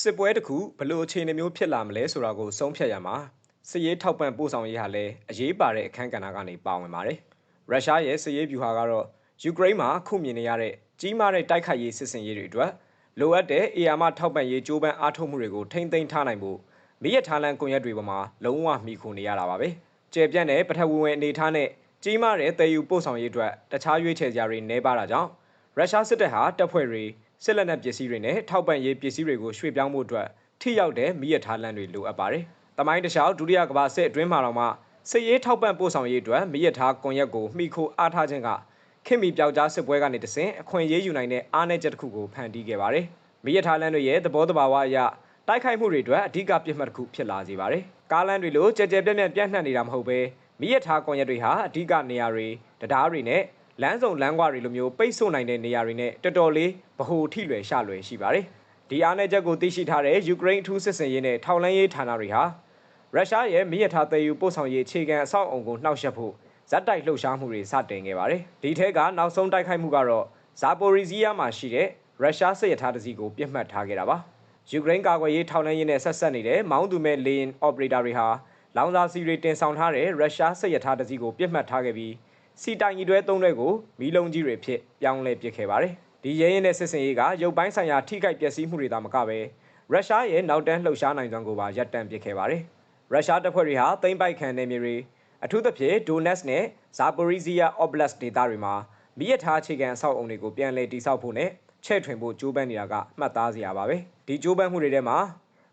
စစ်ပွဲတစ်ခုဘယ်လိုအခြေအနေမျိုးဖြစ်လာမလဲဆိုတာကိုဆုံးဖြတ်ရမှာစစ်ရေးထောက်ပံ့ပို့ဆောင်ရေးဟာလည်းအရေးပါတဲ့အခန်းကဏ္ဍကနေပါဝင်ပါတယ်။ရုရှားရဲ့စစ်ရေးဗျူဟာကတော့ယူကရိန်းမှာအခုမြင်နေရတဲ့ကြီးမားတဲ့တိုက်ခိုက်ရေးစစ်ဆင်ရေးတွေအတွက်လိုအပ်တဲ့အေယာမထောက်ပံ့ရေးကြိုးပမ်းအားထုတ်မှုတွေကိုထိမ့်သိမ်းထားနိုင်ဖို့မိရထားလန်ကွန်ရက်တွေပေါ်မှာလုံးဝမိခိုနေရတာပါပဲ။ကျေပြန့်တဲ့ပထဝီဝင်အနေထားနဲ့ကြီးမားတဲ့တည်ယူပို့ဆောင်ရေးအတွက်တခြားရွေးချယ်စရာတွေနှဲပါတာကြောင့်ရုရှားစစ်တပ်ဟာတပ်ဖွဲ့တွေ စစ်လက်နက်ပစ္စည်းတွေနဲ့ထောက်ပံ့ရေးပစ္စည်းတွေကိုရွှေ့ပြောင်းဖို့အတွက်ထိရောက်တဲ့မိရထားလမ်းတွေလိုအပ်ပါတယ်။တမိုင်းတခြားဒုတိယကမ္ဘာစစ်အတွင်းမှာတော့မှစစ်ရေးထောက်ပံ့ပို့ဆောင်ရေးအတွက်မိရထားကွန်ရက်ကိုမိခိုအားထားခြင်းကခင်မီပြောက်ကြားစစ်ပွဲကနေတဆင့်အခွင့်အရေးယူနိုင်တဲ့အားနည်းချက်တစ်ခုကိုဖန်တီးခဲ့ပါတယ်။မိရထားလမ်းတွေရဲ့သဘောတဘာဝအရတိုက်ခိုက်မှုတွေအတွက်အဓိကပြစ်မှတ်တစ်ခုဖြစ်လာစေပါတယ်။ကားလမ်းတွေလိုကြဲကြဲပြန့်ပြန့်ပြန့်နှံ့နေတာမဟုတ်ဘဲမိရထားကွန်ရက်တွေဟာအဓိကနေရာတွေတရားတွေနဲ့ လမ်းစုံလမ်းကွာတွေလိုမျိုးပိတ်ဆို့နိုင်တဲ့နေရာတွေနဲ့တော်တော်လေးဗဟိုထိလွယ်ရှလွယ်ရှိပါတယ်။ဒီအားနည်းချက်ကိုသိရှိထားတဲ့ယူကရိန်းအထူးစစ်စင်ရေးနဲ့ထောက်လှမ်းရေးဌာနတွေဟာရုရှားရဲ့မိရထားတည်ယူပို့ဆောင်ရေးအခြေခံအဆောက်အုံကိုနှောက်ယှက်ဖို့ဇက်တိုက်လှုပ်ရှားမှုတွေစတင်ခဲ့ပါတယ်။ဒီထဲကနောက်ဆုံးတိုက်ခိုက်မှုကတော့ဇာပိုရီဇီးယားမှာရှိတဲ့ရုရှားစစ်ရထားတစည်းကိုပြစ်မှတ်ထားခဲ့တာပါ။ယူကရိန်းကာကွယ်ရေးထောက်လှမ်းရေးနဲ့ဆက်ဆက်နေတဲ့မောင်းသူမဲ့လေယာဉ်အော်ပရေတာတွေဟာလောင်စာစီတွေတင်ဆောင်ထားတဲ့ရုရှားစစ်ရထားတစည်းကိုပြစ်မှတ်ထားခဲ့ပြီး စီတိုင်ကြီးတွဲသုံးတဲ့ကိုမီးလုံးကြီးတွေဖြစ်ပြောင်းလဲပစ်ခဲ့ပါတယ်။ဒီရဲရင်တဲ့စစ်စင်ရေးကရုပ်ပိုင်းဆိုင်ရာထိခိုက်ပျက်စီးမှုတွေသာမကပဲရုရှားရဲ့နောက်တန်းလှုပ်ရှားနိုင်စွမ်းကိုပါရပ်တန့်ပစ်ခဲ့ပါတယ်။ရုရှားတပ်ဖွဲ့တွေဟာသိမ်းပိုက်ခံနယ်မြေတွေအထူးသဖြင့်ဒိုနက်စ်နဲ့ဇာပိုရီဇီးယားအော့ဘလတ်ဒေသတွေမှာမိရထားအခြေခံအဆောက်အုံတွေကိုပြန်လည်တည်ဆောက်ဖို့နဲ့ချဲ့ထွင်ဖို့ကြိုးပမ်းနေတာကမှတ်သားစရာပါပဲ။ဒီကြိုးပမ်းမှုတွေထဲမှာ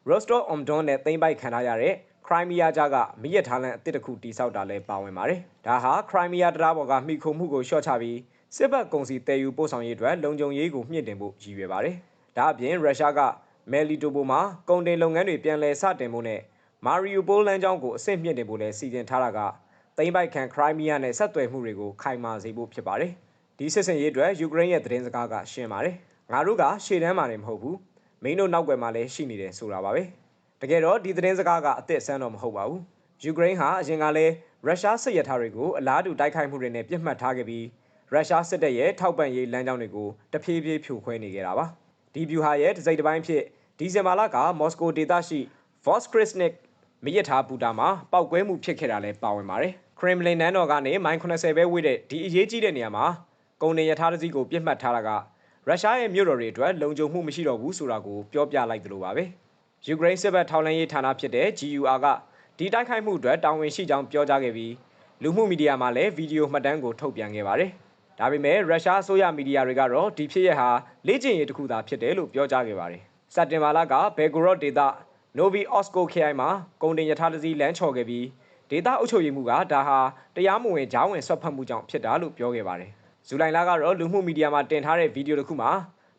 Rostov on Don နဲ့သိမ်းပိုက်ခံထားရတဲ့ ခရိုင်းမီးယားကြားကမိရထားလန်အစ်စ်တစ်ခုတိစောက်တာလည်းပါဝင်ပါတယ်။ဒါဟာခရိုင်းမီးယားတရားပေါ်ကမိခုံမှုကိုလျှော့ချပြီးစစ်ဘက်ကုန်စည်တည်ယူပို့ဆောင်ရေးအတွက်လုံခြုံရေးကိုမြင့်တင်ဖို့ရည်ရွယ်ပါတယ်။ဒါအပြင်ရုရှားကမယ်လီတိုပိုမှာကုန်တင်လုပ်ငန်းတွေပြန်လည်စတင်ဖို့နဲ့မာရီယိုပိုလမ်းကြောင်းကိုအဆင့်မြင့်တင်ဖို့လည်းစီစဉ်ထားတာကသိမ်းပိုက်ခံခရိုင်းမီးယားနဲ့ဆက်သွယ်မှုတွေကိုခိုင်မာစေဖို့ဖြစ်ပါတယ်။ဒီစစ်စင်ရေးအတွက်ယူကရိန်းရဲ့သတင်းစကားကရှင်းပါတယ်။ငါတို့ကရှေ့တန်းမှာနေမဟုတ်ဘူး။မင်းတို့နောက်ွယ်မှာလည်းရှိနေတယ်ဆိုတာပါပဲ။ တကယ်တော့ဒီသတင်းစကားကအသစ်ဆန်းတော့မဟုတ်ပါဘူးယူကရိန်းဟာအရင်ကလည်းရုရှားစစ်ရထားတွေကိုအလားတူတိုက်ခိုက်မှုတွေနဲ့ပြစ်မှတ်ထားခဲ့ပြီးရုရှားစစ်တပ်ရဲ့ထောက်ပံ့ရေးလမ်းကြောင်းတွေကိုတဖြည်းဖြည်းဖြိုခွဲနေကြတာပါဒီဗျူဟာရဲ့တစိမ့်တစ်ပိုင်းဖြစ်ဒီဇင်ဘာလကမော်စကိုဒေသရှိ Voskresnik မရထားပူတာမှာပောက်ကွဲမှုဖြစ်ခဲ့တာလည်းပါဝင်ပါတယ်ခရမ်လင်နန်းတော်ကနေမိုင်80ပဲဝေးတဲ့ဒီအရေးကြီးတဲ့နေရာမှာကုန်နေရထားတစည်းကိုပြစ်မှတ်ထားတာကရုရှားရဲ့မြို့တော်တွေအတွက်လုံခြုံမှုမရှိတော့ဘူးဆိုတာကိုပြောပြလိုက်သလိုပါပဲ။ ယူကရိန်းစစ်ဘက်ထောက်လှမ်းရေးဌာနဖြစ်တဲ့ GUR ကဒီတိုက်ခိုက်မှုအတွက်တာဝန်ရှိကြောင်းပြောကြားခဲ့ပြီးလူမှုမီဒီယာမှာလည်းဗီဒီယိုမှတ်တမ်းကိုထုတ်ပြန်ခဲ့ပါတယ်။ဒါပေမဲ့ရုရှားအစိုးရမီဒီယာတွေကတော့ဒီဖြစ်ရပ်ဟာလေ့ကျင့်ရေးတစ်ခုသာဖြစ်တယ်လို့ပြောကြားခဲ့ပါတယ်။စက်တင်ဘာလကဘယ်ဂိုရော့ဒေတာနိုဗီအော့စကိုခရိုင်မှာကုန်တင်ရထားတစည်းလမ်းချော်ခဲ့ပြီးဒေတာအုပ်ချုပ်ရေးမှုကဒါဟာတရားမဝင်ဂျောင်းဝင်ဆွတ်ဖက်မှုကြောင့်ဖြစ်တာလို့ပြောခဲ့ပါတယ်။ဇူလိုင်လကတော့လူမှုမီဒီယာမှာတင်ထားတဲ့ဗီဒီယိုတစ်ခုမှာ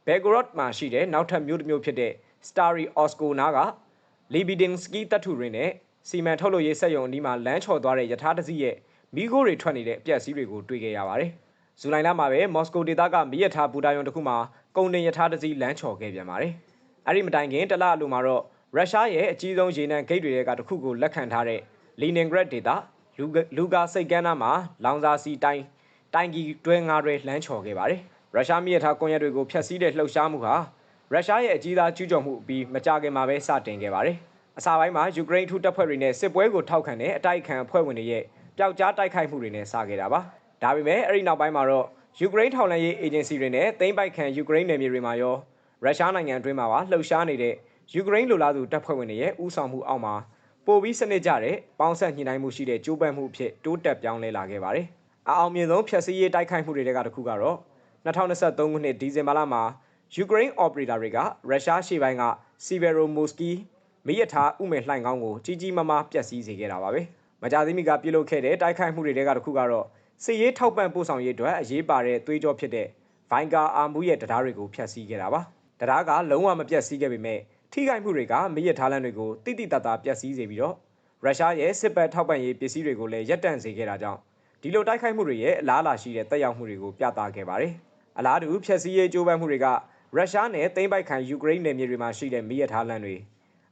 ဘယ်ဂိုရော့မှာရှိတဲ့နောက်ထပ်မျိုးတစ်မျိုးဖြစ်တဲ့ Starry Osco နာကလီဘီဒင်စကီတပ်ထုရင်းနဲ့စီမံထုတ်လုပ်ရေးစက်ရုံအနီးမှာလမ်းချော်သွားတဲ့ယထာတစည်းရဲ့မိခိုးတွေထွက်နေတဲ့အပြက်စီးတွေကိုတွေ့ခဲ့ရပါတယ်။ဇူလိုင်လမှာပဲမော်စကိုဒေသကမိရထားဘူတာယုံတစ်ခုမှာကုန်တင်ယထာတစည်းလမ်းချော်ခဲ့ပြန်ပါတယ်။အဲ့ဒီမတိုင်ခင်တလအလိုမှာတော့ရုရှားရဲ့အကြီးဆုံးရေနံဂိတ်တွေကတစ်ခုကိုလက်ခံထားတဲ့လီနင်ဂရက်ဒေသလူကာစိတ်ကမ်းနားမှာလောင်စာစီတိုင်းတိုင်ကီတွဲငါးတွေလှမ်းချော်ခဲ့ပါတယ်။ရုရှားမိရထားကွန်ရက်တွေကိုဖျက်ဆီးတဲ့လှုပ်ရှားမှုဟာ ရုရှားရဲ့အကြီးသားကျူးကျော်မှုပြီးမကြခင်မှာပဲစတင်ခဲ့ပါတယ်။အစပိုင်းမှာယူကရိန်းထူးတပ်ဖွဲ့တွေနဲ့စစ်ပွဲကိုထောက်ခံတဲ့အတိုက်ခံအဖွဲ့ဝင်တွေရဲ့ပျောက်ကြားတိုက်ခိုက်မှုတွေနဲ့စခဲ့တာပါ။ဒါပေမဲ့အဲ့ဒီနောက်ပိုင်းမှာတော့ယူကရိန်းထောက်လှမ်းရေးအေဂျင်စီတွေနဲ့သိမ်းပိုက်ခံယူကရိန်းနယ်မြေတွေမှာရောရုရှားနိုင်ငံအတွင်းမှာပါလှုပ်ရှားနေတဲ့ယူကရိန်းလူလားသူတပ်ဖွဲ့ဝင်တွေရဲ့ဥဆောင်မှုအောက်မှာပိုပြီးစနစ်ကျတဲ့ပေါင်းဆက်ညှိနှိုင်းမှုရှိတဲ့ကြိုးပမ်းမှုအဖြစ်တိုးတက်ပြောင်းလဲလာခဲ့ပါတယ်။အအောင်မြင်ဆုံးဖျက်ဆီးရေးတိုက်ခိုက်မှုတွေကတခုကတော့2023ခုနှစ်ဒီဇင်ဘာလမှာ ယူကရိန်းအော်ပရေတာတွေကရုရှားရှေ့ပိုင်းကစီဗယ်ရိုမိုစကီမိရထားဥမယ်လှိုင်ကောင်းကိုကြီးကြီးမားမားပျက်စီးစေခဲ့တာပါပဲမကြသေးမီကပြုလုပ်ခဲ့တဲ့တိုက်ခိုက်မှုတွေကတခုကတော့စစ်ရေးထောက်ပံ့ပို့ဆောင်ရေးအတွက်အရေးပါတဲ့သွေးကြောဖြစ်တဲ့ဗိုင်ကာအာမူရဲ့တရားတွေကိုဖျက်ဆီးခဲ့တာပါတရားကလုံးဝမပျက်စီးခဲ့ပေမဲ့ထိခိုက်မှုတွေကမိရထားလမ်းတွေကိုတိတိတတ်တာပျက်စီးစေပြီးတော့ရုရှားရဲ့စစ်ပတ်ထောက်ပံ့ရေးပစ္စည်းတွေကိုလည်းရပ်တန့်စေခဲ့တာကြောင့်ဒီလိုတိုက်ခိုက်မှုတွေရဲ့အလားအလာရှိတဲ့တက်ရောက်မှုတွေကိုပြသခဲ့ပါတယ်။အလားတူဖျက်ဆီးရေးကြိုးပမ်းမှုတွေက ရုရှားနဲ့သိမ်းပိုက်ခံယူကရိန်းနယ်မြေတွေမှာရှိတဲ့မိရထားလမ်းတွေ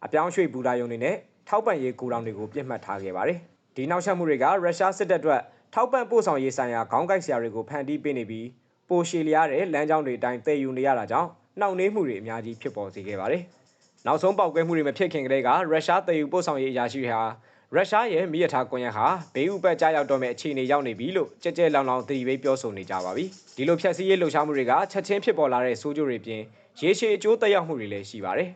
အပြောင်းရွှေ့ဘူတာယုံတွေနဲ့ထောက်ပံ့ရေးဂိုဒေါင်တွေကိုပြစ်မှတ်ထားခဲ့ပါတယ်။ဒီနောက်ဆက်မှုတွေကရုရှားစစ်တပ်အတွက်ထောက်ပံ့ပို့ဆောင်ရေးဆိုင်ရာခေါင်းကိုက်ဆရာတွေကိုဖန်တီးပေးနေပြီးပိုရှည်လျားတဲ့လမ်းကြောင်းတွေအတိုင်းတည်ယူနေရတာကြောင့်နှောင့်နှေးမှုတွေအများကြီးဖြစ်ပေါ်စေခဲ့ပါတယ်။နောက်ဆုံးပောက်ကွဲမှုတွေမဖြစ်ခင်ကတည်းကရုရှားတည်ယူပို့ဆောင်ရေးအရာရှိတွေဟာ ရုရှားရဲ့မိရထားကွန်ရက်ဟာဘေးဥပတ်ကြားရောက်တော့မဲ့အခြေအနေရောက်နေပြီလို့ကြက်ကြဲလောင်လောင်သတိပေးပြောဆိုနေကြပါပြီဒီလိုဖြတ်စည်းရေးလှုပ်ရှားမှုတွေကချက်ချင်းဖြစ်ပေါ်လာတဲ့ဆိုးကျိုးတွေပြင်ရေရှည်အကျိုးသက်ရောက်မှုတွေလည်းရှိပါတယ်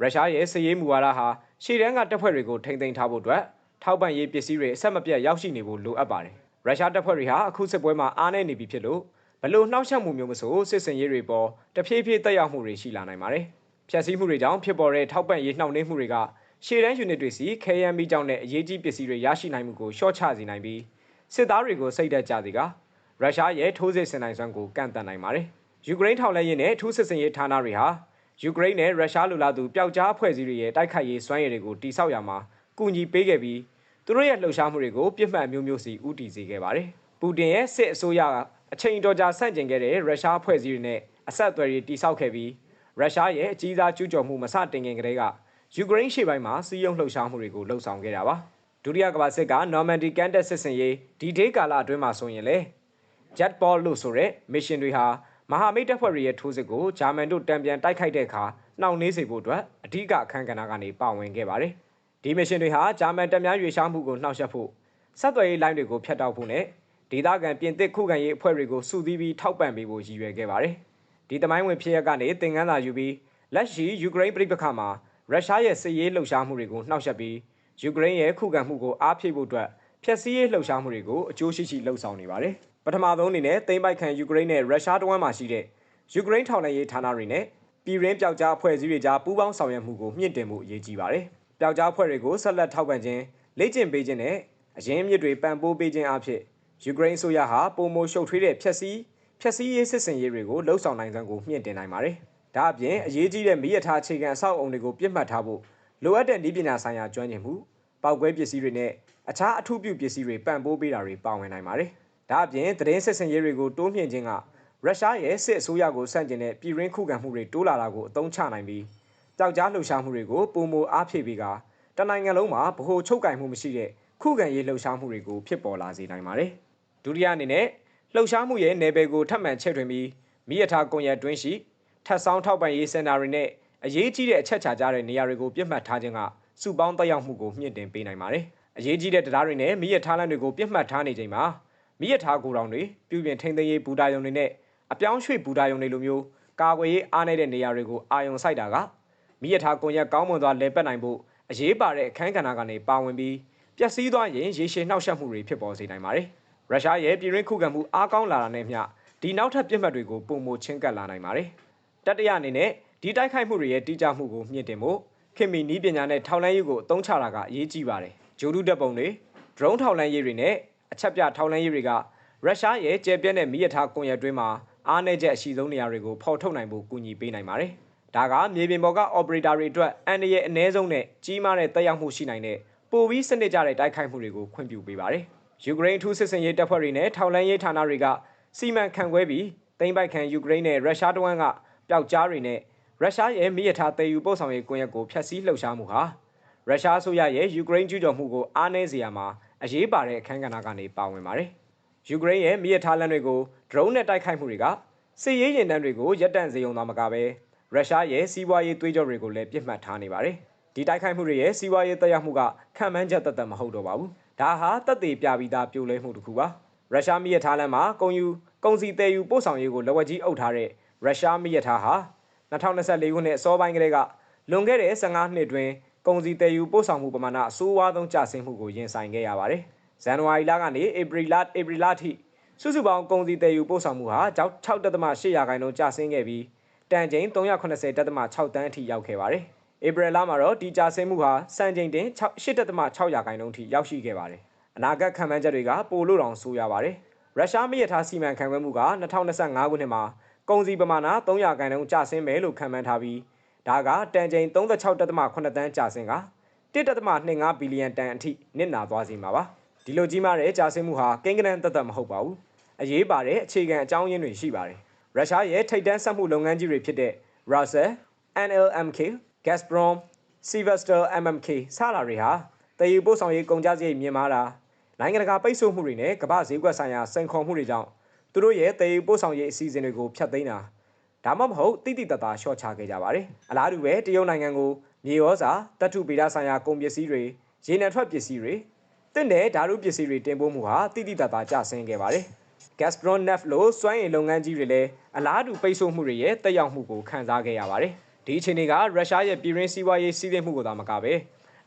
ရုရှားရဲ့စစ်ရေးမူဝါဒဟာရှေ့တန်းကတပ်ဖွဲ့တွေကိုထိမ့်သိမ်းထားဖို့အတွက်ထောက်ပံ့ရေးပစ္စည်းတွေအဆက်မပြတ်ရောက်ရှိနေဖို့လိုအပ်ပါတယ်ရုရှားတပ်ဖွဲ့တွေဟာအခုစစ်ပွဲမှာအားနည်းနေပြီဖြစ်လို့ဘလို့နှောက်ယှက်မှုမျိုးမဆိုစစ်စင်ရေးတွေပေါ်တဖြည်းဖြည်းတက်ရောက်မှုတွေရှိလာနိုင်ပါတယ်ဖြတ်စည်းမှုတွေကြောင့်ဖြစ်ပေါ်တဲ့ထောက်ပံ့ရေးနှောင့်နှေးမှုတွေက ရှေ့တန်းယူနစ်တွေစီ KMB ကြောင့်နဲ့အရေးကြီးပစ္စည်းတွေရရှိနိုင်မှုကိုရှော့ချစေနိုင်ပြီးစစ်သားတွေကိုစိတ်သက်ကြစေကရုရှားရဲ့ထိုးစစ်ဆင်နိုင်စွမ်းကိုကန့်သတ်နိုင်ပါတယ်ယူကရိန်းထောက်လှမ်းရေးနဲ့ထိုးစစ်ဆင်ရေးဌာနတွေဟာယူကရိန်းနဲ့ရုရှားလူလာသူပျောက်ကြားအဖွဲ့အစည်းတွေရဲ့တိုက်ခိုက်ရေးစွမ်းရည်တွေကိုတိစောက်ရမှာကူညီပေးခဲ့ပြီးသူတို့ရဲ့လှုပ်ရှားမှုတွေကိုပြစ်မှတ်မျိုးမျိုးစီဥတီစေခဲ့ပါတယ်ပူတင်ရဲ့စစ်အစိုးရကအချိန်တော်ကြာဆန့်ကျင်ခဲ့တဲ့ရုရှားအဖွဲ့အစည်းတွေနဲ့အဆက်အသွယ်တွေတိစောက်ခဲ့ပြီးရုရှားရဲ့အကြီးစားကျူးကျော်မှုမစတင်ခင်ကတည်းက ယူကရိန်းရှေ့ပိုင်းမှာစီးရုံးလှုပ်ရှားမှုတွေကိုလှုပ်ဆောင်ခဲ့တာပါဒုတိယကမ္ဘာစစ်ကနော်မန်ဒီကန်တက်စစ်စင်ရေးဒီဒေးကာလအတွင်းမှာဆိုရင်လေ Jet Ball လို့ဆိုတဲ့မစ်ရှင်တွေဟာမဟာမိတ်တပ်ဖွဲ့တွေရဲ့ထိုးစစ်ကိုဂျာမန်တို့တံပြန်တိုက်ခိုက်တဲ့အခါနှောင့်နှေးစေဖို့အတွက်အဓိကအခမ်းကဏ္ဍကနေပါဝင်ခဲ့ပါတယ်ဒီမစ်ရှင်တွေဟာဂျာမန်တပ်များရွေရှားမှုကိုနှောက်ယှက်ဖို့ဆက်သွယ်ရေးလိုင်းတွေကိုဖျက်တောက်ဖို့နဲ့ဒေသခံပြင်သစ်ခုခံရေးအဖွဲ့တွေကိုစုစည်းပြီးထောက်ပံ့ပေးဖို့ရည်ရွယ်ခဲ့ပါတယ်ဒီတမိုင်းဝင်ဖြစ်ရပ်ကနေသင်ခန်းစာယူပြီးလက်ရှိယူကရိန်းပြည်ပခါမှာ ရုရှားရဲ့စစ်ရေးလှုပ်ရှားမှုတွေကိုနှောက်ယှက်ပြီးယူကရိန်းရဲ့ခုခံမှုကိုအားဖြည့်ဖို့အတွက်ဖျက်ဆီးရေးလှုပ်ရှားမှုတွေကိုအကျိုးရှိရှိလှုပ်ဆောင်နေပါတယ်။ပထမဆုံးအနေနဲ့သိမ်းပိုက်ခံယူကရိန်းနဲ့ရုရှားတဝမ်းမှာရှိတဲ့ယူကရိန်းထောက်လှမ်းရေးဌာနတွေနဲ့ပြည်ရင်းပျောက်ကြားအဖွဲ့အစည်းတွေကြားပူးပေါင်းဆောင်ရွက်မှုကိုမြင့်တင်မှုအရေးကြီးပါတယ်။ပျောက်ကြားအဖွဲ့တွေကိုဆက်လက်ထောက်ပံ့ခြင်းလေ့ကျင့်ပေးခြင်းနဲ့အရင်းမြစ်တွေပံ့ပိုးပေးခြင်းအဖြစ်ယူကရိန်းအစိုးရဟာပုံမိုရှုပ်ထွေးတဲ့ဖျက်ဆီးဖျက်ဆီးရေးစစ်စင်ရေးတွေကိုလှုပ်ဆောင်နိုင်စွမ်းကိုမြင့်တင်နိုင်ပါတယ်။ ဒါအပြင်အရေးကြီးတဲ့မိရထားအခြေခံအဆောက်အုံတွေကိုပြစ်မှတ်ထားဖို့လိုအပ်တဲ့နည်းပညာဆိုင်ရာကျွမ်းကျင်မှုပောက်ကွဲပစ္စည်းတွေနဲ့အခြားအထူးပြုပစ္စည်းတွေပံ့ပိုးပေးတာတွေပါဝင်နိုင်ပါတယ်။ဒါအပြင်သတင်းစစ်စင်ရေးတွေကိုတိုးမြှင့်ခြင်းကရုရှားရဲ့စစ်အစိုးရကိုဆန့်ကျင်တဲ့ပြည်ရင်းခုခံမှုတွေတိုးလာတာကိုအသုံးချနိုင်ပြီးကြောက်ကြားလှုပ်ရှားမှုတွေကိုပုံမအားဖြည့်ပြီးကတနိုင်ငံလုံးမှာဗဟိုချုပ်ကင်မှုမရှိတဲ့ခုခံရေးလှုပ်ရှားမှုတွေကိုဖြစ်ပေါ်လာစေနိုင်ပါတယ်။ဒုတိယအနေနဲ့လှုပ်ရှားမှုရဲ့နယ်ပယ်ကိုထပ်မံချဲ့ထွင်ပြီးမိရထားကွန်ရက်တွင်းရှိ ထပ်ဆောင်ထောက်ပံ့ရေးစင်တာတွေနဲ့အရေးကြီးတဲ့အချက်ချာကြတဲ့နေရာတွေကိုပြစ်မှတ်ထားခြင်းကစုပေါင်းတက်ရောက်မှုကိုမြင့်တင်ပေးနိုင်ပါတယ်။အရေးကြီးတဲ့တရားတွေနဲ့မိရထားလမ်းတွေကိုပြစ်မှတ်ထားနေချိန်မှာမိရထားကိုယ်တော်တွေပြုပြင်ထိန်းသိမ်းရေးဘူတာယုံတွေနဲ့အပြောင်းရွှေ့ဘူတာယုံတွေလိုမျိုးကာကွယ်ရေးအားနည်းတဲ့နေရာတွေကိုအာရုံစိုက်တာကမိရထားကွန်ရက်ကောင်းမွန်စွာလဲပတ်နိုင်ဖို့အရေးပါတဲ့အခန်းကဏ္ဍကနေပါဝင်ပြီးပျက်စီးသွားရင်ရေရှည်နှောက်ယှက်မှုတွေဖြစ်ပေါ်စေနိုင်ပါတယ်။ရုရှားရဲ့ပြည်ရင်းခုခံမှုအားကောင်းလာတာနဲ့မျှဒီနောက်ထပ်ပြစ်မှတ်တွေကိုပုံမချင်းကပ်လာနိုင်ပါတယ်။ တတရအနေနဲ့ဒီတိုက်ခိုက်မှုတွေရဲ့တိကျမှုကိုမြင့်တင်ဖို့ခင်မီနီးပညာနဲ့ထောက်လန်းရေးကိုအသုံးချတာကအရေးကြီးပါတယ်။ဂျိုဒုတပ်ပုံတွေ drone ထောက်လန်းရေးတွေနဲ့အချက်ပြထောက်လန်းရေးတွေကရုရှားရဲ့ကျယ်ပြန့်တဲ့မိရထားကွန်ရက်တွင်းမှာအားနည်းချက်အရှိဆုံးနေရာတွေကိုဖော်ထုတ်နိုင်ဖို့ကူညီပေးနိုင်ပါတယ်။ဒါကမြေပြင်ပေါ်က operator တွေအတွက်အန္တရာယ်အနည်းဆုံးနဲ့ကြီးမားတဲ့တက်ရောက်မှုရှိနိုင်တဲ့ပိုပြီးစနစ်ကျတဲ့တိုက်ခိုက်မှုတွေကိုခွင့်ပြုပေးပါတယ်။ယူကရိန်းထူးစစ်စင်ရေးတပ်ဖွဲ့တွေနဲ့ထောက်လန်းရေးဌာနတွေကစီမံခန့်ခွဲပြီးသိမ်းပိုက်ခံယူကရိန်းနဲ့ရုရှားတဝမ်းက ပျောက်ကြားတွေနဲ့ရုရှားရဲ့မိရထားတည်ယူပို့ဆောင်ရေးကွန်ရက်ကိုဖျက်ဆီးလှုပ်ရှားမှုဟာရုရှားအစိုးရရဲ့ယူကရိန်းကျူးကျော်မှုကိုအားနည်းစေရမှာအရေးပါတဲ့အခန်းကဏ္ဍကနေပါဝင်ပါတယ်။ယူကရိန်းရဲ့မိရထားလမ်းတွေကို drone နဲ့တိုက်ခိုက်မှုတွေကစစ်ရေးရင်တန်းတွေကိုရပ်တန့်စေုံသာမကပဲရုရှားရဲ့စီးပွားရေးသွေးကြောတွေကိုလည်းပြစ်မှတ်ထားနေပါတယ်။ဒီတိုက်ခိုက်မှုတွေရဲ့စီးပွားရေးတက်ရောက်မှုကခံမှန်းချက်တသက်မဟုတ်တော့ပါဘူး။ဒါဟာတက်သေးပြပြီးသားပြိုလဲမှုတစ်ခုပါ။ရုရှားမိရထားလမ်းမှာကုန်ယူကုန်စည်တည်ယူပို့ဆောင်ရေးကိုလက်ဝက်ကြီးအုပ်ထားတဲ့ ရုရှားမိရထားဟာ2024ခုနှစ်အစောပိုင်းကလေးကလွန်ခဲ့တဲ့15နှစ်တွင်ကုန်စည်တည်ယူပို့ဆောင်မှုပမာဏအဆိုးဝါးဆုံးကျဆင်းမှုကိုရင်ဆိုင်ခဲ့ရပါတယ်။ဇန်နဝါရီလကနေဧပြီလဧပြီလထိစုစုပေါင်းကုန်စည်တည်ယူပို့ဆောင်မှုဟာ6.8ရာခိုင်နှုန်းကျဆင်းခဲ့ပြီးတန်ချိန်380.6တန်းအထိရောက်ခဲ့ပါတယ်။ဧပြီလမှာတော့ဒီကျဆင်းမှုဟာစံချိန်တင်8.6ရာခိုင်နှုန်းထိရောက်ရှိခဲ့ပါတယ်။အနာဂတ်ခံမှန်းချက်တွေကပိုလို့တောင်ဆိုးရပါတယ်။ရုရှားမိရထားစီမံခန့်ခွဲမှုက2025ခုနှစ်မှာ ကုန်စည်ပမာဏ300ခန့်နှုန်းကျဆင်းမယ်လို့ခန့်မှန်းထားပြီးဒါကတန်ချိန်36.8တန်းကျဆင်းက1.25ဘီလီယံတန်အထိနစ်နာသွားစေမှာပါဒီလိုကြီးမားတဲ့ကျဆင်းမှုဟာကိန်းဂဏန်းတသက်မဟုတ်ပါဘူးအရေးပါတဲ့အခြေခံအကြောင်းရင်းတွေရှိပါတယ်ရုရှားရဲ့ထိပ်တန်းစက်မှုလုပ်ငန်းကြီးတွေဖြစ်တဲ့ Russia, NLMK, Gazprom, Severstal MMK စလာတွေဟာတည်ယူပို့ဆောင်ရေးကုန်ကျစရိတ်မြင့်မားတာနိုင်ငံတကာပိတ်ဆို့မှုတွေနဲ့ကမ္ဘာဈေးကွက်ဆိုင်ရာစိန်ခေါ်မှုတွေကြောင့် သူတို့ရဲ့တည်ယူပို့ဆောင်ရေးအစီအစဉ်တွေကိုဖျက်သိမ်းတာဒါမှမဟုတ်တိတိတတ်တာရှော့ချခဲ့ကြပါတယ်အလားတူပဲတရုတ်နိုင်ငံကိုမြေဩဇာတပ်ထုဗေဒဆိုင်ရာကုန်ပစ္စည်းတွေရေနံထွက်ပစ္စည်းတွေတင့်တဲ့ဓာတုပစ္စည်းတွေတင်ပို့မှုဟာတိတိတတ်တာကျဆင်းခဲ့ပါတယ်။ Gazprom Neft လို့စွမ်းအင်လုပ်ငန်းကြီးတွေလည်းအလားတူပိတ်ဆို့မှုတွေရဲ့တက်ရောက်မှုကိုခံစားခဲ့ရပါတယ်။ဒီအခြေအနေကရုရှားရဲ့ပြည်ရင်းစီးပွားရေးစီးဆင်းမှုကိုသာမကပဲ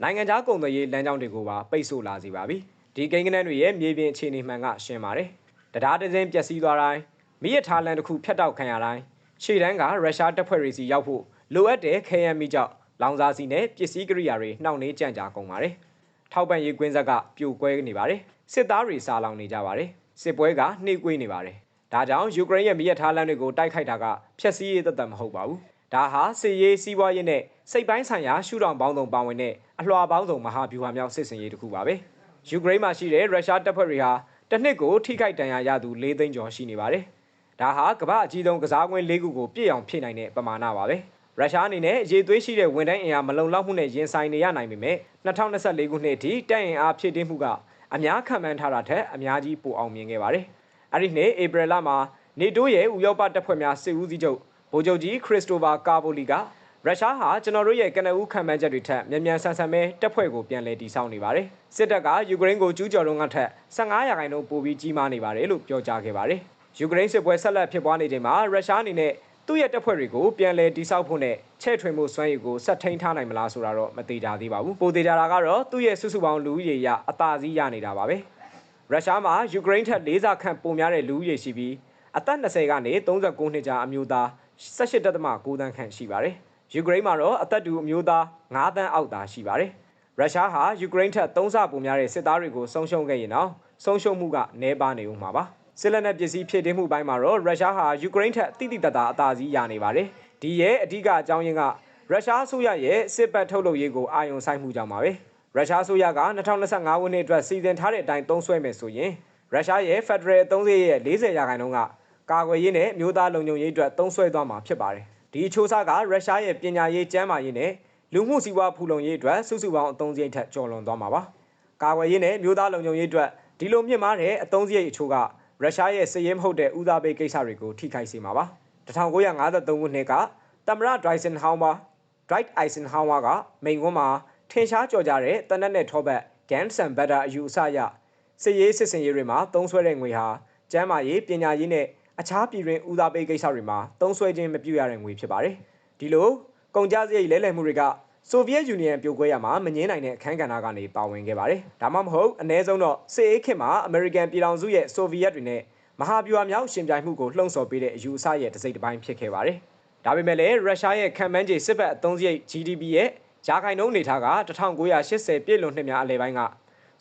နိုင်ငံခြားကုန်သွယ်ရေးလမ်းကြောင်းတွေကိုပါပိတ်ဆို့လာစေပါပြီ။ဒီကိန်းဂဏန်းတွေရဲ့မြေပြင်အခြေအနေမှန်ကရှင်းပါတယ်။ တရားဒဇင်းပျက်စီးသွားတိုင်းမိရထားလန်တစ်ခုဖျက်တောက်ခံရတိုင်းရှေ့တန်းကရုရှားတပ်ဖွဲ့တွေစီရောက်ဖို့လိုအပ်တဲ့ခဲယမ်းမိကြောင့်လောင်စာစီနဲ့ပစ္စည်းကိရိယာတွေနှောင့်နှေးကြန့်ကြာကုန်ပါတယ်။ထောက်ပံ့ရေးကွင်းဆက်ကပြိုကွဲနေပါတယ်။စစ်သားတွေစာလောင်နေကြပါတယ်။စစ်ပွဲကနှိမ့်ကွေးနေပါတယ်။ဒါကြောင့်ယူကရိန်းရဲ့မိရထားလန်တွေကိုတိုက်ခိုက်တာကဖျက်ဆီးရေးသက်သက်မဟုတ်ပါဘူး။ဒါဟာစစ်ရေးစီးပွားရေးနဲ့စိတ်ပိုင်းဆိုင်ရာရှုထောင့်ပေါင်းစုံပါဝင်တဲ့အလွှာပေါင်းစုံမဟာဗျူဟာမြောက်စစ်စင်ရေးတစ်ခုပါပဲ။ယူကရိန်းမှာရှိတဲ့ရုရှားတပ်ဖွဲ့တွေဟာ တစ်နှစ်ကိုထိခိုက်ဒဏ်ရာရသူ၄သိန်းကျော်ရှိနေပါတယ်။ဒါဟာကမ္ဘာအကြီးဆုံးကစားကွင်း၄ခုကိုပြည့်အောင်ဖြည့်နိုင်တဲ့ပမာဏပါပဲ။ရုရှားအနေနဲ့ရေသွေးရှိတဲ့ဝန်ထမ်းအင်အားမလုံလောက်မှုနဲ့ရင်ဆိုင်နေရနိုင်ပေမဲ့2024ခုနှစ်အထိတပ်အင်အားဖြည့်တင်းမှုကအများခံမှန်းထားတာထက်အများကြီးပိုအောင်မြင်ခဲ့ပါတယ်။အဲ့ဒီနှစ်ဧပြီလမှာနေတိုးရဲ့ဥရောပတပ်ဖွဲ့များစစ်ဦးစီးချုပ်ဗိုလ်ချုပ်ကြီးခရစ်စတိုဖာကာဘိုလီက ရုရှားဟာကျွန်တော်တို့ရဲ့ကနဦးခံမှန်းချက်တွေထက်မြန်မြန်ဆန်ဆန်ပဲတပ်ဖွဲ့ကိုပြန်လည်တည်ဆောက်နေပါတယ်။စစ်တပ်ကယူကရိန်းကိုကျူးကျော်တော့ကထက်15ရာခိုင်နှုန်းပိုပြီးကြီးမားနေပါတယ်လို့ပြောကြားခဲ့ပါတယ်။ယူကရိန်းစစ်ပွဲဆက်လက်ဖြစ်ပွားနေချိန်မှာရုရှားအနေနဲ့သူ့ရဲ့တပ်ဖွဲ့တွေကိုပြန်လည်တည်ဆောက်ဖို့နဲ့ချဲ့ထွင်မှုစွမ်းရည်ကိုဆက်ထိန်ထားနိုင်မလားဆိုတာတော့မသေးကြသေးပါဘူး။ပိုသေးကြတာကတော့သူ့ရဲ့စုစုပေါင်းလူဦးရေရအသာစီးရနေတာပါပဲ။ရုရှားမှာယူကရိန်းထက်၄ဆခန့်ပိုများတဲ့လူဦးရေရှိပြီးအသက်20ကနေ39နှစ်ကြာအမျိုးသား18.9တန်းခန့်ရှိပါတယ်။ ယူကရိန်းမှာတော့အသက်တူအမျိုးသား9တန်းအောက်သာရှိပါတယ်။ရုရှားဟာယူကရိန်းထက်3ဆပိုများတဲ့စစ်သားတွေကိုဆုံးရှုံးခဲ့ရင်တော့ဆုံးရှုံးမှုကနည်းပါးနေဦးမှာပါ။စစ်လက်နက်ပစ္စည်းဖြည့်တင်းမှုပိုင်းမှာတော့ရုရှားဟာယူကရိန်းထက်တိတိတတ်တာအသာစီးရနေပါတယ်။ဒီရဲ့အဓိကအကြောင်းရင်းကရုရှားအစိုးရရဲ့စစ်ပတ်ထုတ်လုပ်ရေးကိုအာရုံစိုက်မှုကြောင့်ပါပဲ။ရုရှားအစိုးရက2025ခုနှစ်အတွက်စီစဉ်ထားတဲ့အတိုင်းသုံးစွဲမယ်ဆိုရင်ရုရှားရဲ့ Federal သုံးစရိတ်ရဲ့40ရာခိုင်နှုန်းကကာကွယ်ရေးနဲ့မျိုးသားလုံခြုံရေးအတွက်သုံးစွဲသွားမှာဖြစ်ပါတယ်။ ဒီအချိုးစားကရုရှားရဲ့ပညာရေးကျန်းမာရေးနဲ့လူမှုစီးပွားဖူလုံရေးအတွက်စုစုပေါင်းအသုံးစရိတ်ထက်ကျော်လွန်သွားမှာပါ။ကာကွယ်ရေးနဲ့မျိုးသားလုံခြုံရေးအတွက်ဒီလိုမြင့်မားတဲ့အသုံးစရိတ်အချို့ကရုရှားရဲ့စည်ရင်မဟုတ်တဲ့ဦးစားပေးကိစ္စတွေကိုထိခိုက်စေမှာပါ1953ခုနှစ်ကသမ္မတဒရိုက်ဆန်ဟောင်းပါဒရိုက်အိုင်ဆန်ဟောင်းဝါကမိန်ကွန်းမှာထင်ရှားကြော်ကြတဲ့တနက်နဲ့ထောဘတ်ဂန်ဆန်ဘတ်တာအယူအဆအရစစ်ရေးစစ်စင်ရေးတွေမှာသုံးစွဲတဲ့ငွေဟာကျန်းမာရေးပညာရေးနဲ့ အခြားပြည်တွင်ဦးစားပေးကိစ္စတွေမှာသုံးစွဲခြင်းမပြုရတဲ့ငွေဖြစ်ပါတယ်ဒီလိုကုန်ကြစရိတ်လဲလှယ်မှုတွေကဆိုဗီယက်ယူနီယံပြိုကွဲရမှာမငင်းနိုင်တဲ့အခန်းကဏ္ဍကနေပါဝင်ခဲ့ပါတယ်။ဒါမှမဟုတ်အ ਨੇ ဆုံးတော့စစ်အေးခေတ်မှာအမေရိကန်ပြည်ထောင်စုရဲ့ဆိုဗီယက်တွေနဲ့မဟာဗျူဟာမြောက်ရှင်ပြိုင်မှုကိုလှုံ့ဆော်ပေးတဲ့အယူအဆရဲ့တစ်စိတ်တစ်ပိုင်းဖြစ်ခဲ့ပါတယ်။ဒါပေမဲ့လည်းရုရှားရဲ့ခံမှန်းခြေစစ်ဘက်အသုံးစရိတ် GDP ရဲ့ဂျာခိုင်နှုန်းအနေထားက1980ပြည့်လွန်နှစ်များအလယ်ပိုင်းက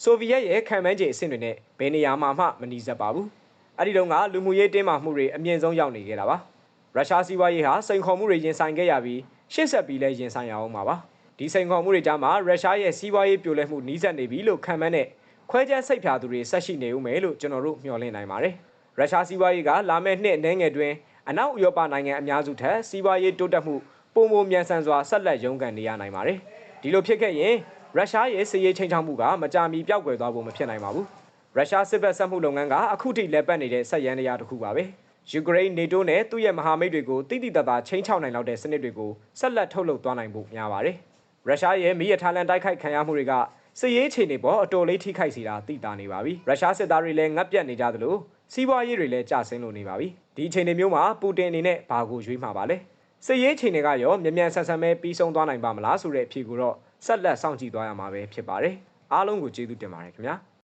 ဆိုဗီယက်ရဲ့ခံမှန်းခြေအဆင့်တွေနဲ့ဘယ်နေရာမှာမှမနီးစပ်ပါဘူး။ အဲဒီတုန်းကလူမှုရေးတင်းမာမှုတွေအမြင့်ဆုံးရောက်နေခဲ့တာပါ။ရုရှားစီးပွားရေးဟာစိန်ခေါ်မှုတွေရင်ဆိုင်ခဲ့ရပြီးရှေ့ဆက်ပြီးလည်းရင်ဆိုင်ရအောင်ပါပါ။ဒီစိန်ခေါ်မှုတွေကြားမှာရုရှားရဲ့စီးပွားရေးပြိုလဲမှုနှီးစပ်နေပြီလို့ခံမှန်းတဲ့ခွဲခြမ်းစိတ်ဖြာသူတွေဆက်ရှိနေဦးမယ်လို့ကျွန်တော်တို့မျှော်လင့်နိုင်ပါတယ်။ရုရှားစီးပွားရေးကလာမယ့်နှစ်အနည်းငယ်တွင်အနောက်ဥရောပနိုင်ငံအများစုထက်စီးပွားရေးတိုးတက်မှုပုံမမြန်ဆန်စွာဆက်လက်ရုန်းကန်နေရနိုင်ပါတယ်။ဒီလိုဖြစ်ခဲ့ရင်ရုရှားရဲ့စစ်ရေးချိန်ချောက်မှုကမကြာမီပျောက်ကွယ်သွားဖို့မဖြစ်နိုင်ပါဘူး။ ရုရှားစစ်ဘက်ဆက်မှုလုပ်ငန်းကအခုထိလက်ပတ်နေတဲ့ဆက်ရန်တရားတစ်ခုပါပဲ။ယူကရိန်းနေတိုးနဲ့သူ့ရဲ့မဟာမိတ်တွေကိုတိတိတတ်တာချိန်ချောက်နိုင်လောက်တဲ့စနစ်တွေကိုဆက်လက်ထုတ်လုပ်သွားနိုင်ဖို့များပါတယ်။ရုရှားရဲ့မီးရထားလန်တိုက်ခိုက်ခံရမှုတွေကစစ်ရေးအခြေအနေပေါ်အတော်လေးထိခိုက်စေတာသိတာနေပါပြီရုရှားစစ်သားတွေလည်းငတ်ပြတ်နေကြသလိုစီးပွားရေးတွေလည်းကျဆင်းလို့နေပါပြီဒီအခြေအနေမျိုးမှာပူတင်အနေနဲ့ဘာကိုရွေးမှာပါလဲစစ်ရေးအခြေအနေကရောမြန်မြန်ဆန်ဆန်ပဲပြီးဆုံးသွားနိုင်ပါမလားဆိုတဲ့အဖြေကိုတော့ဆက်လက်စောင့်ကြည့်သွားရမှာပဲဖြစ်ပါတယ်အားလုံးကိုကျေးဇူးတင်ပါတယ်ခင်ဗျာ